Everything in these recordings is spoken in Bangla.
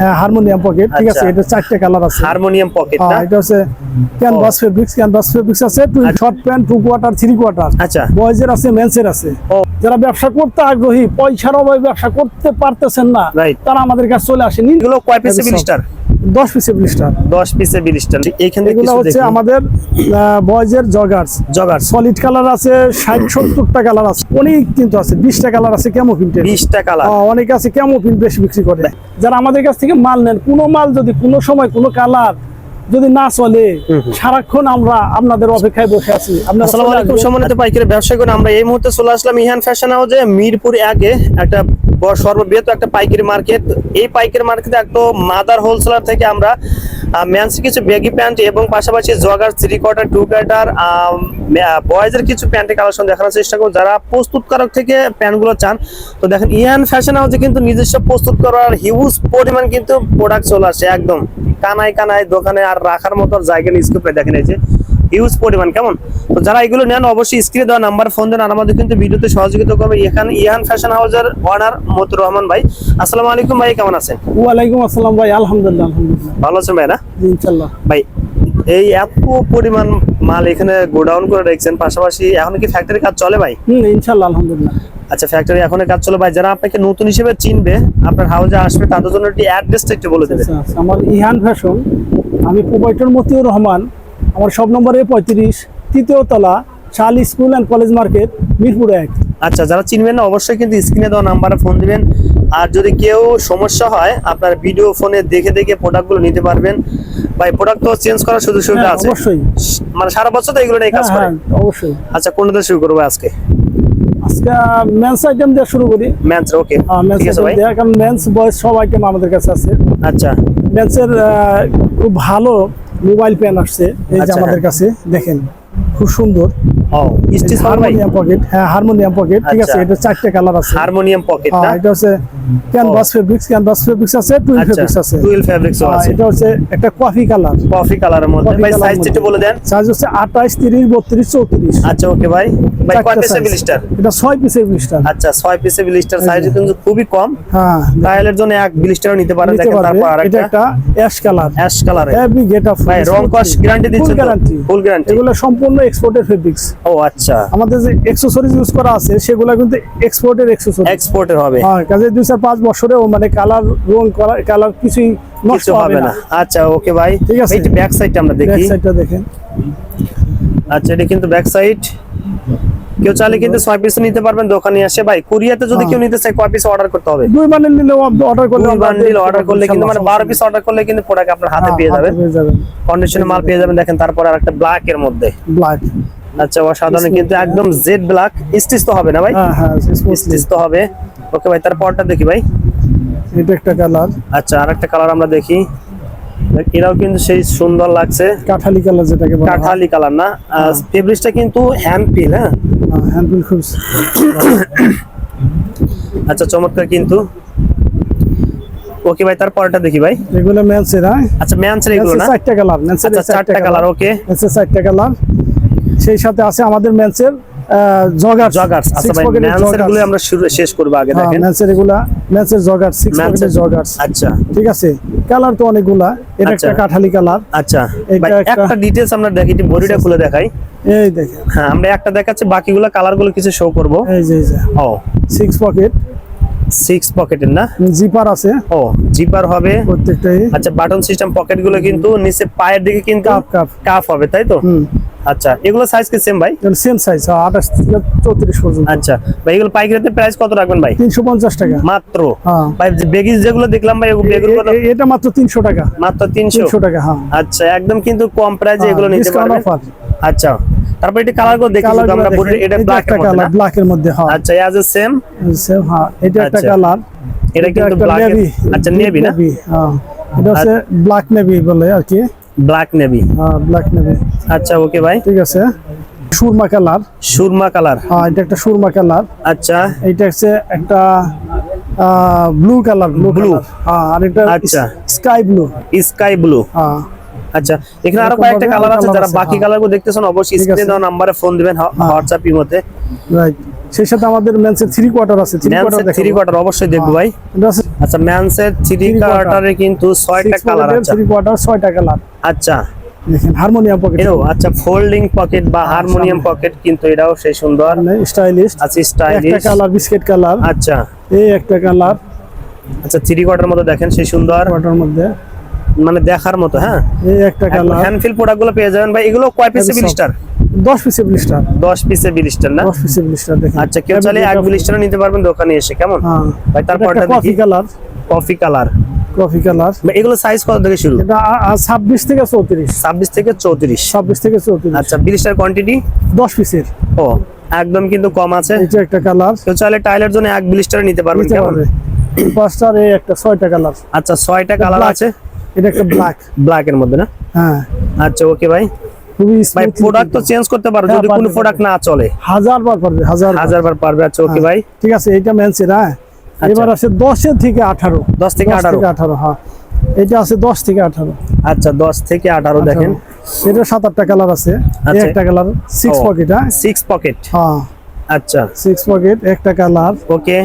হ্যাঁ হারমোনিয়াম পকেট ঠিক আছে আচ্ছা। এটা চারটে কালার আছে। হারমোনিয়াম পকেট না? হ্যাঁ, এটা হচ্ছে ক্যানভাস ফেব্রিক্স ক্যানভাস ফেব্রিক্স আছে two short pant two quarter three quarter আচ্ছা। বয়েজের আছে মেন্সের আছে। যারা ব্যবসা করতে আগ্রহী পয়সার অভাবে ব্যবসা করতে পারতেছেন না তারা আমাদের কাছে চলে আসেনি। এগুলো কয় পিস। বিলিস্টার দশ পিসে ব্লিস্টার। দশ পিসে বিলিস্টার। এইখান থেকে হচ্ছে আমাদের বয়েজের জগার্স জগার সলিড কালার আছে ষাট সত্তরটা কালার আছে। অনেক কিন্তু আছে বিশটা কালার আছে কেমন প্রিন্টের বিশটা কালার অনেক আছে কেমন প্রিন্ট বেশি বিক্রি করে। যারা আমাদের কাছ থেকে মাল নেন কোনো মাল যদি কোনো সময় কোনো কালার যদি না চলে সারাক্ষণ আমরা আপনাদের অপেক্ষায় বসে আছি। আপনারা আসসালামু আলাইকুম সম্মানিত পাইকারি ব্যবসায়ী করে আমরা এই মুহূর্তে চলে আসলাম ইহান ফ্যাশন হাউসে মিরপুর আগে একটা বড় সর্ববৃহৎ একটা পাইকারি মার্কেট। এই পাইকারি মার্কেটে একটা মাদার হোলসেলার থেকে আমরা ম্যান্স কিছু বেগি প্যান্ট এবং পাশাপাশি jogger three quarter two quarter বয়েজের কিছু প্যান্টের কালেকশন দেখানোর চেষ্টা করব। যারা প্রস্তুতকারক থেকে প্যান্টগুলো চান, তো দেখেন, ইয়ান ফ্যাশন হাউসে কিন্তু নিজস্ব প্রস্তুত করার হিউজ পরিমাণ কিন্তু প্রোডাক্ট চলে আসে, একদম। কানায় কানায় দোকানে আর রাখার মতো জায়গা স্কোপে দেখেন এই যে। হিউজ পরিমাণ কেমন? তো যারা এগুলো নেন অবশ্যই স্ক্রিনে দেওয়া নাম্বার ফোন দেন আর আমাদের কিন্তু ভিডিওতে সহযোগিতা করবে এখানে ইহান ফ্যাশন হাউসের ওনার মতুর রহমান ভাই। আসসালামু আলাইকুম ভাই কেমন আছেন? ওয়ালাইকুম আসসালাম ভাই আলহামদুলিল্লাহ আলহামদুলিল্লাহ। ভালো আছেন ভাই না? জি, ইনশাল্লাহ ভাই এই এত পরিমাণ মাল এখানে গোডাউন করে রেখেছেন পাশাপাশি এখন কি ফ্যাক্টরি কাজ চলে ভাই? হুম ইনশাল্লাহ আলহামদুলিল্লাহ। আচ্ছা ফ্যাক্টরি এখনও কাজ চলে ভাই যারা আপনাকে নতুন হিসেবে চিনবে আপনার হাউসে আসবে তাদের জন্য একটি অ্যাড্রেসটা একটু বলে আচ্ছা, আচ্ছা। আমার ইহান ফ্যাশন আমি প্রোপাইটর মতিউর রহমান আমার সব নম্বর পঁয়ত্রিশ তৃতীয় তলা শাল school and college market Mirpur এক। আচ্ছা যারা চিনবেন না অবশ্যই কিন্তু স্ক্রিনে দেওয়া নাম্বারে ফোন দিবেন। আর যদি কেউ সমস্যা হয় আপনার ভিডিও ফোনে দেখে দেখে প্রোডাক্টগুলো নিতে পারবেন। ভাই প্রোডাক্ট তো চেঞ্জ করার সুযোগ সুবিধা হ্যাঁ, আছে। অবশ্যই। মানে সারা বছর তো এগুলো নিয়ে কাজ হ্যাঁ করে। হ্যাঁ অবশ্যই। আচ্ছা কোনটা শুরু করব আজকে? আজকে মেন্স আইটেম দিয়ে শুরু করি। ম্যাচ ওকে মেন্স ঠিক আছে ভাই। কারণ মেন্স বয়েস সব আইটেম আমাদের কাছে আছে। আচ্ছা। মেন্সের খুব ভালো মোবাইল প্যান আসছে এই যে আচ্ছা, আমাদের কাছে দেখেন খুব সুন্দর। ও স্টিচ হারমোনিয়াম পকেট হ্যাঁ হারমোনিয়াম পকেট ঠিক আছে। এটা চারটে কালার আছে। হারমোনিয়াম পকেট না? এটা হচ্ছে ক্যানভাস ফেব্রিক্স ক্যানভাস ফেব্রিক্স আছে টুইল ফেব্রিক্স আছে। টুয়েলভ ফেব্রিক্সও আছে। এটা হচ্ছে একটা কফি কালার কফি কালারের মধ্যে। ভাই সাইজ একটু বলে দেন। সাইজ হচ্ছে আঠাশ তিরিশ বত্রিশ চৌত্রিশ। আচ্ছা ওকে ভাই। ভাই কয় পিসের বিলিস্টার এটা ছয় পিসের ব্লিস্টার আচ্ছা ছয় পিসের বিলিস্টার সাইজ কিন্তু খুবই কম। হ্যাঁ। জন্য এক বিলিস্টারও নিতে পারেন। নিতে দেখেন পারবে। তারপর এটা একটা অ্যাশ কালার অ্যাশ কালারে হেভি গেট আপ ভাই রং কস গ্যারান্টি গ্যারান্টি ফুল গ্যারান্টি এগুলো সম্পূর্ণ এক্সপোর্টের ফেব্রিক্স ও আচ্ছা। আমাদের যে এক্সেসরিজ ইউজ করা আছে সেগুলো কিন্তু এক্সপোর্টের এক্সেসরি এক্সপোর্টের হবে। হ্যাঁ কাজে দুই চার পাঁচ বছরেও মানে কালার রং কালার কিছুই নষ্ট হবে না। আচ্ছা ওকে ভাই ঠিক আছে। ব্যাক সাইডটা আমরা ব্যাক দেখি সাইডটা দেখেন। আচ্ছা এটা কিন্তু ব্যাক সাইড কেউ চাইলে কিন্তু ছয় পিস নিতে পারবেন দোকানে এসে। ভাই কুরিয়াতে যদি কেউ নিতে চায় কয় পিস অর্ডার করতে হবে? দুই বান্ডেল নিলে অর্ডার করলে দুই আমরা বান্ডিল অর্ডার করলে কিন্তু মানে ইনশাআল্লাহ বারো পিস অর্ডার করলে কিন্তু প্রোডাক্ট আপনার হাতে হ্যাঁ, পেয়ে যাবেন। পেয়ে যাবেন। কন্ডিশনে মাল পেয়ে যাবেন। দেখেন তারপর আর একটা ব্ল্যাক এর মধ্যে। ব্ল্যাক আচ্ছা অসাধারণ কিন্তু একদম জেড ব্ল্যাক স্টিচ তো হবে না ভাই? হ্যাঁ হ্যাঁ স্টিচ তো হবে। ওকে ভাই তারপরটা দেখি ভাই। এটা একটা কালার আচ্ছা আরেকটা কালার আমরা দেখি। এরাও কিন্তু সেই সুন্দর লাগছে। কাঠালি কালার যেটাকে বলা কাঠালি কালার না? ফেব্রিক্সটা কিন্তু হ্যান্ড পিল হ্যাঁ? হ্যান্ডবিল খুব আচ্ছা চমৎকার কিন্তু। ওকে ভাই তারপরটা দেখি ভাই। এগুলো মেন্সের হ্যাঁ? আচ্ছা ম্যানসের এগুলো না? চারটা কালার আচ্ছা চারটা কালার ওকে চারটা কালার সেই সাথে আছে আমাদের মেন্সের জগার জগার্স আচ্ছা ভাই ম্যানসেরগুলো আমরা শুরু শেষ করব আগে হ্যাঁ দেখেন। মেন্সের এগুলা মেন্সের জগার সিক্স পকেটের জগার্স। আচ্ছা। ঠিক আছে? কালার তো অনেকগুলা এটা আচ্ছা। একটা কাঠালি কালার। আচ্ছা। ভাই একটা- ডিটেইলস আমরা দেখি বডিটা খুলে দেখাই। এই দেখেন। হ্যাঁ আমরা একটা দেখাচ্ছি বাকিগুলো কালারগুলো কিছু শো করব। এই যে ও। সিক্স পকেট সিক্স পকেটের না? জিপার আছে। ও জিপার হবে। প্রত্যেকটাই। আচ্ছা বাটন সিস্টেম পকেটগুলো কিন্তু নিচে পায়ের দিকে কিন্তু কাফ হবে তাই তো? হুম। আচ্ছা এগুলো সাইজ কি সেম ভাই? সেম সাইজ আঠাশ থেকে চৌত্রিশ পর্যন্ত। আচ্ছা ভাই এগুলো পাইকারিতে প্রাইস কত রাখবেন ভাই? তিনশো পঞ্চাশ টাকা। মাত্র? হ্যাঁ। ভাই বেগিস যেগুলো দেখলাম ভাই এগুলো এটা মাত্র তিনশো টাকা। মাত্র তিনশো? তিনশো টাকা হ্যাঁ। আচ্ছা একদম কিন্তু কম প্রাইসে এগুলো নিতে পারবেন। আচ্ছা তারপর এটা কালারগুলো দেখি আমরা বলি এটা ব্ল্যাক একটা কালার ব্ল্যাক এর মধ্যে হ্যাঁ। আচ্ছা অ্যাজ এ সেম সেম হ্যাঁ এটা একটা আচ্ছা। কালার এটা কিন্তু ব্ল্যাক আচ্ছা নেভি না? হ্যাঁ। এটা হচ্ছে ব্ল্যাক নেভি বলে আর কি। ব্ল্যাক নেভি হ্যাঁ ব্ল্যাক নেভি আচ্ছা ওকে ভাই ঠিক আছে। সুরমা কালার। সুরমা কালার। হ্যাঁ এটা একটা সুরমা কালার। আচ্ছা। এটা হচ্ছে একটা ব্লু কালার ব্লু ব্লু হ্যাঁ আর এটা আচ্ছা। স্কাই ব্লু স্কাই ব্লু হ্যাঁ। আচ্ছা এখানে আরও কয়েকটা কালার আছে যারা বাকি হ্যাঁ। কালারগুলো দেখতেছেন অবশ্যই স্ক্রিনে দেওয়া নাম্বারে ফোন দিবেন হোয়াটসঅ্যাপ ইমোতে রাইট সেই সাথে আমাদের মেন্সের থ্রি কোয়ার্টার আছে। থ্রি কোয়ার্টার অবশ্যই দেখব ভাই। আচ্ছা ম্যানসের থ্রি কোয়ার্টারে কিন্তু ছয়টা কালার আছে থ্রি কোয়ার্টার ছয়টা কালার আচ্ছা। দেখেন হারমোনিয়াম পকেট এরও আচ্ছা ফোল্ডিং পকেট বা হারমোনিয়াম পকেট কিন্তু এটাও সেই সুন্দর। স্টাইলিশ একটা কালার বিস্কিট কালার আচ্ছা। এই একটা কালার আচ্ছা থ্রি কোয়ার্টার মতো দেখেন সেই সুন্দর। কোয়ার্টার মধ্যে। মানে দেখার মতো হ্যাঁ? এই একটা কালার হ্যান্ডফিল পেয়ে যাবেন ভাই। এগুলো কয় পিসে দশ পিসের ব্লিস্টার। দশ পিসে বিলিস্টার না? দশ পিসের ব্লিস্টার দেখেন। আচ্ছা কেউ চাইলে এক বিলিস্টার নিতে পারবেন দোকানে এসে কেমন? হ্যাঁ। ভাই তারপরটা coffee colour coffee colour coffee colour এগুলো সাইজ কত থেকে শুরু? এটা ছাব্বিশ থেকে চৌত্রিশ। ছাব্বিশ থেকে চৌত্রিশ। ছাব্বিশ থেকে চৌত্রিশ। আচ্ছা বিলিস্টার কোয়ান্টিটি দশ পিসের। ও একদম কিন্তু কম আছে। এটা একটা কালার কেউ চাইলে টাইলের জন্য এক বিলিস্টার নিতে পারবেন কেমন? পাঁচটার এই একটা ছয়টা কালার আচ্ছা ছয়টা কালার আছে? এটা একটা ব্ল্যাক ব্ল্যাক এর মধ্যে না? হ্যাঁ। আচ্ছা ওকে ভাই। খুবই ভাই প্রোডাক্ট তো চেঞ্জ করতে পারো হ্যাঁ, যদি কোনো প্রোডাক্ট না চলে। হাজার বার পারবে হাজার হাজার বার পারবে আচ্ছা ওকে হ্যাঁ, ভাই। ঠিক আছে এটা হ্যাঁ? এবার আছে থেকে থেকে হ্যাঁ। এটা আছে দশ থেকে আঠারো। আচ্ছা দশ থেকে আঠারো দেখেন। এটা সাত আটটা কালার আছে। আচ্ছা। একটা কালার পকেট হ্যাঁ? পকেট হ্যাঁ। আচ্ছা। পকেট একটা কালার ওকে।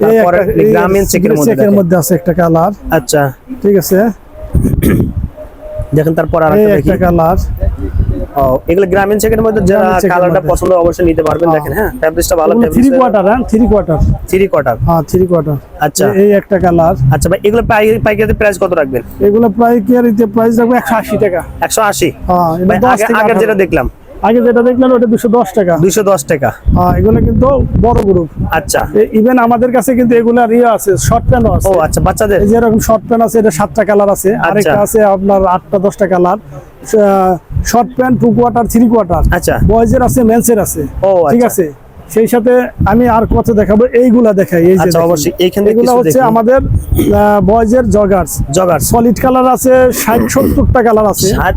তারপরে গ্রামীণ চেকের মধ্যে আছে একটা কালার আচ্ছা। ঠিক আছে। দেখেন তারপর আর একটা কালার ও এগুলো গ্রামীণ সেকেন্ডের মধ্যে যারা কালারটা পছন্দ অবশ্যই নিতে পারবেন দেখেন হ্যাঁ ফ্যাব্রিকটা ভালো থ্রি কোয়ার্টার হ্যাঁ থ্রি কোয়ার্টার থ্রি কোয়ার্টার হ্যাঁ থ্রি কোয়ার্টার আচ্ছা। এই একটা কালার আচ্ছা ভাই এগুলো পাইকারি পাইকারি প্রাইস কত রাখবেন? এগুলো পাইকারিতে প্রাইস রাখব একশো আশি টাকা। একশো আশি? হ্যাঁ এটা 10 টাকা আগে আগের যেটা দেখলাম। আগে যেটা দেখলেন ওটা দুশো দশ টাকা। দুইশো দশ টাকা। হ্যাঁ এগুলো কিন্তু বড় গ্রুপ আচ্ছা। ইভেন আমাদের কাছে কিন্তু এগুলার ইয়ে আছে শর্ট প্যান্টও আছে। ও আচ্ছা বাচ্চাদের? এই যে এরকম শর্ট প্যান্ট আছে এটা সাতটা কালার আছে। আরেকটা আছে আপনার আটটা দশটা colour short pant two quarter three quarter আচ্ছা। বয়েজের আছে মেন্সের আছে। ও ঠিক আচ্ছা। আছে? সেই সাথে আমি আর কত দেখাবো এইগুলা দেখাই এই যে আচ্ছা অবশ্যই এইখান থেকে হচ্ছে আমাদের বয়েজের জগার্স জগার্স সলিড কালার আছে ষাট সত্তরটা কালার আছে। ষাট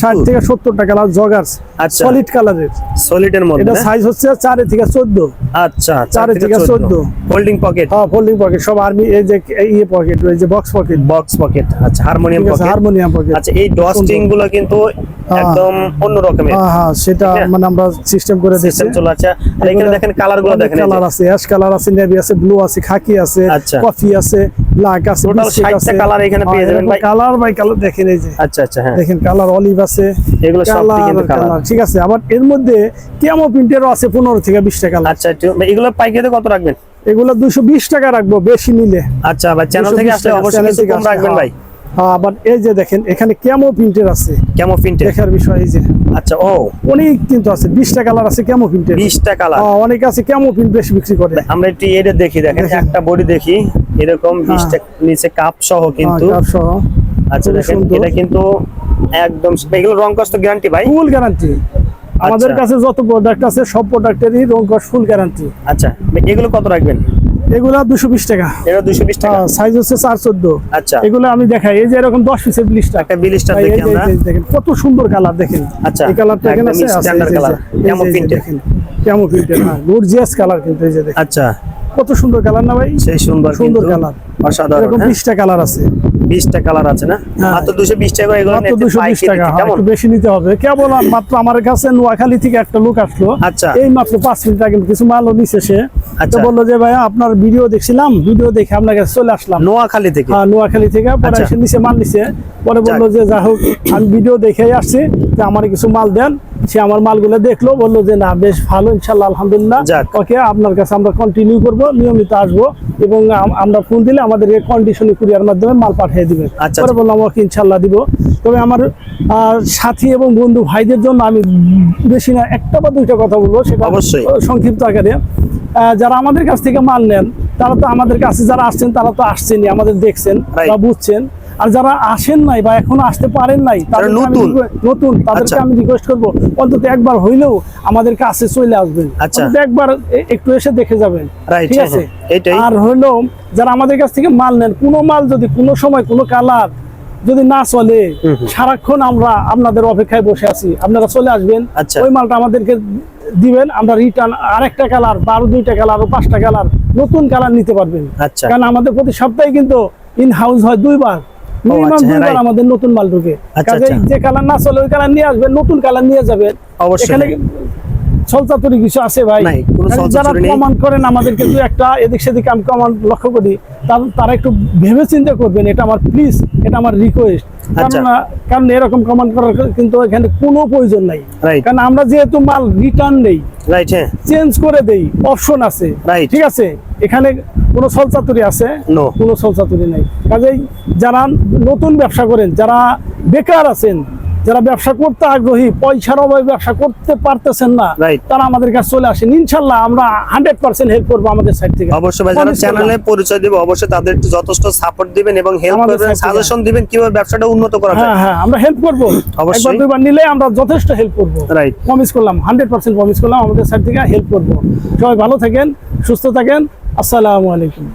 ষাট থেকে সত্তরটা কালার জগার্স আচ্ছা। সলিড কালারের সলিডের মধ্যে এটা সাইজ হচ্ছে চারে থেকে চোদ্দ। আচ্ছা চার থেকে চোদ্দ। হোল্ডিং পকেট হ্যাঁ ফোল্ডিং পকেট সব আর্মি এই যে এই পকেট এই যে বক্স পকেট বক্স পকেট আচ্ছা হারমোনিয়াম পকেট হারমোনিয়াম পকেট আচ্ছা এই ডস্টিংগুলো কিন্তু হ্যাঁ। একদম অন্য রকমের। হ্যাঁ হ্যাঁ সেটা মানে আমরা সিস্টেম করে সিস্টেম চলে আর এখানে দেখেন কালারগুলো দেখেন কালার আছে অ্যাশ কালার আছে নেভি আছে ব্লু আছে খাকি আছে আচ্ছা। কফি আছে ব্ল্যাক আছে Total 60টা আছে। এখানে পেয়ে যাবেন ভাই। কালার বাই কালার দেখেন এই যে। আচ্ছা আচ্ছা হ্যাঁ। দেখেন কালার অলিভ আছে এগুলো সব কিন্তু কালার কালার ঠিক আছে। আবার এর মধ্যে কেমো প্রিন্টেরও আছে পনেরো থেকে বিশটা কালার আচ্ছা একটু এগুলো পাইকারিতে কত রাখবেন? এগুলো দুশো বিশ টাকা রাখব বেশি নিলে। আচ্ছা ভাই চ্যানেল থেকে আসলে অবশ্যই কিছু কম রাখবেন হ্যাঁ। ভাই। হ্যাঁ, আবার এই যে দেখেন এখানে কেমো প্রিন্টের আছে। কেমন প্রিন্টের দেখার বিষয় এই যে। আচ্ছা ও। অনেক কিন্তু আছে বিশটা কালার আছে কেমো প্রিন্টের বিশটা কালার অনেক আছে কেমো প্রিন্ট বেশি বিক্রি করে। আমরা একটু এটা দেখি দেখেন। একটা বডি দেখি। এরকম বিশটা নিচে কাপ সহ কিন্তু। হ্যাঁ, কাপ সহ। আচ্ছা দেখেন এটা কিন্তু একদম এগুলো রং কষ্ট গ্যারান্টি ভাই? ফুল গ্যারান্টি আমাদের আচ্ছা। কাছে যত প্রোডাক্ট আছে সব প্রোডাক্টেরই রং কস ফুল গ্যারান্টি আচ্ছা এগুলো কত রাখবেন? এগুলা দুশো বিশ টাকা। এটা দুশো বিশ টাকা? সাইজ হচ্ছে চার চোদ্দ আচ্ছা। এগুলো আমি দেখাই এই যে এরকম দশ পিসের বিলিশটা একটা বিলিস্টার দেখি আমরা। দেখেন কত সুন্দর কালার দেখেন। আচ্ছা, এই কালারটা এখানে আছে কেমন কেমন প্রিন্টের হ্যাঁ গর্জিয়াস কালার কিন্তু এই যে দেখেন। আচ্ছা। কত সুন্দর কালার না ভাই? সেই সুন্দর সুন্দর কালার। অসাধারণ এরকম হ্যাঁ? কালার আছে। বিশটা কালার আছে না? হ্যাঁ। মাত্র দুশো বিশ টাকা এগুলো মাত্র নিতে দুশো বিশ পাইকারি টাকা। একটু বেশি নিতে হবে। কেবল মাত্র আমার কাছে নোয়াখালী থেকে একটা লোক আসলো। আচ্ছা। এই মাত্র পাঁচ মিনিট আগে কিছু মালও নিছে সে। তো আচ্ছা। বলল যে ভাইয়া আপনার ভিডিও দেখছিলাম ভিডিও দেখে আপনার কাছে চলে আসলাম। নোয়াখালী থেকে? হ্যাঁ, নোয়াখালী থেকে। পরে আচ্ছা। এসে নিচে মাল নিছে। পরে বলল যে যাই হোক আমি ভিডিও দেখে আসছি। যে আমার কিছু মাল দেন সে আমার মালগুলো দেখল বলল যে না বেশ ভালো ইনশাল্লাহ আলহামদুলিল্লাহ ওকে আপনার কাছে আমরা কন্টিনিউ করব নিয়মিত আসব এবং আম- আমরা ফোন দিলে আমাদের কন্ডিশনে কুরিয়ার মাধ্যমে মাল পাঠিয়ে দিবেন আচ্ছা, পরে আচ্ছা। বললাম ওকে ইনশাল্লাহ দিব তবে আমার সাথী এবং বন্ধু ভাইদের জন্য আমি বেশি না একটা বা দুইটা কথা বলব সেটা অবশ্যই। সংক্ষিপ্ত আকারে যারা আমাদের কাছ থেকে মাল নেন তারা তো আমাদের কাছে যারা আসছেন তারা তো আসছেনই আমাদের দেখছেন. বা বুঝছেন আর যারা আসেন নাই বা এখনও আসতে পারেন নাই আমি নতুন। নতুন তাদেরকে আচ্ছা। আমি রিকোয়েস্ট করব অন্তত একবার হইলেও আমাদের কাছে চলে আসবেন আচ্ছা। একবার একটু এসে দেখে যাবেন ঠিক আছে আর হইল যারা আমাদের কাছ থেকে মাল নেন কোনো মাল যদি কোনো সময় কোনো কালার যদি না চলে। সারাক্ষণ আমরা আপনাদের অপেক্ষায় বসে আছি আপনারা চলে আসবেন আচ্ছা। ওই মালটা আমাদেরকে দিবেন আমরা রিটার্ন আরেকটা কালার বারো দুইটা কালার ও পাঁচটা কালার নতুন কালার নিতে পারবেন কারণ আমাদের প্রতি সপ্তাহে কিন্তু ইন হাউস হয় দুইবার আচ্ছা, হ্যাঁ. আমাদের নতুন মাল ঢুকে আচ্ছা, আচ্ছা। যে কালার না চলে ওই কালার নিয়ে আসবেন নতুন কালার নিয়ে যাবেন অবশ্যই। এখানে কিছু আছে ভাই নাই, কোনো কাজে যারা প্রমাণ করেন আমাদেরকে দু একটা এদিক সেদিকে আমি কমান লক্ষ্য করি তারা একটু ভেবে চিন্তা করবেন এটা আমার প্লিজ এটা আমার রিকোয়েস্ট। কারণ এরকম কমান করার কিন্তু এখানে কোনো প্রয়োজন নাই কারণ আমরা যেহেতু মাল রিটার্ন নেই চেঞ্জ করে দেই অপশন আছে. ঠিক আছে এখানে কোনো ছলচাতুরি আছে? কোনো ছলচাতুরি নাই। কাজেই যারা নতুন ব্যবসা করেন যারা বেকার আছেন যারা ব্যবসা করতে আগ্রহী পয়সার অভাবে ব্যবসা করতে পারতেছেন না তারা আমাদের কাছে চলে আসেন। ইনশাল্লাহ আমরা হান্ড্রেড পার্সেন্ট হেল্প করব আমাদের সাইড থেকে। অবশ্যই ভাই যারা চ্যানেলে পরিচয় দিবে অবশ্যই তাদের যথেষ্ট সাপোর্ট দিবেন এবং হেল্প করবেন সাজেশন দিবেন কীভাবে ব্যবসাটা উন্নত করা যায়। হ্যাঁ হ্যাঁ আমরা হেল্প করব। অবশ্যই। একবার দুইবার নিলে আমরা যথেষ্ট হেল্প করব। Right. প্রমিস করলাম হান্ড্রেড পার্সেন্ট প্রমিস করলাম আমাদের সাইড থেকে হেল্প করব। সবাই ভালো থাকেন সুস্থ থাকেন। আসসালামু আলাইকুম